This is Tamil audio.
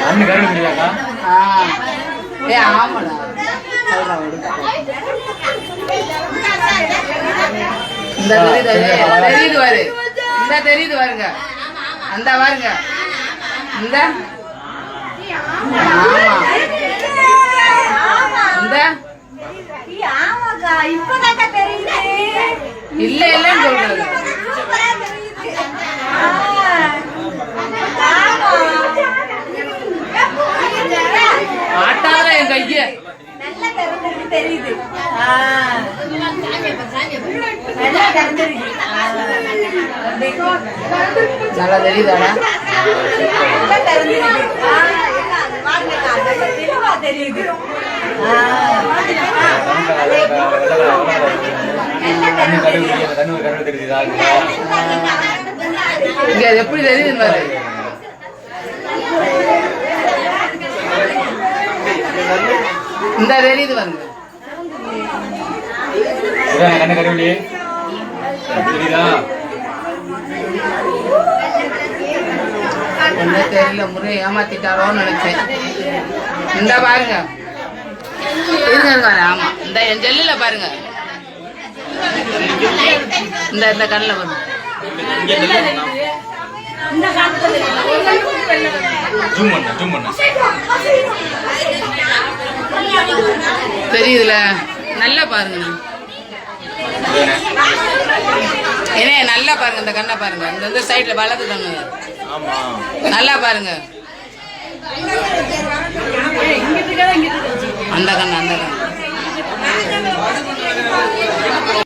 கண்ணு கருடு. ஏ ஆமாடா. இந்த தெரியுது தெரியுது பாரு. இந்த தெரியுது பாருங்க. அந்த பாருங்க. இந்த. ஆமா. இந்த. இல்ல இல்லன்னு சொல்றது சூப்பரா தெரியுது ஆட்டாத என் கைய. நல்லா தெரிஞ்சிருக்கு தெரியுது. நல்லா தெரிஞ்சிருக்கு நல்லா தெரியுதாடா? நல்லா தெரிஞ்சிருக்கு பாருங்கக்கா தெளிவா தெரியுது. இங்க எப்படி தெரியுது இந்த தெரியுது பாருங்க கண்ணு கருவிழி தெரியுதா ஒண்ணு தெரியல முறை ஏமாத்திட்டாரோன்னு நினைச்சேன். இந்த பாருங்க. ஆமா. இந்த என் ஜெல்லுல பாருங்க. இந்த இந்த கண்ணில் பாருங்க. ஜூம் பண்ண ஜூம் பண்ண. தெரியுதுல நல்லா பாருங்க. ஏனே நல்லா பாருங்க இந்த கண்ணை பாருங்க. இந்த இந்த சைடுல வலது கண்ணு. ஆமா. நல்லா பாருங்க. அந்த கண்ணு அந்த கண்ணு.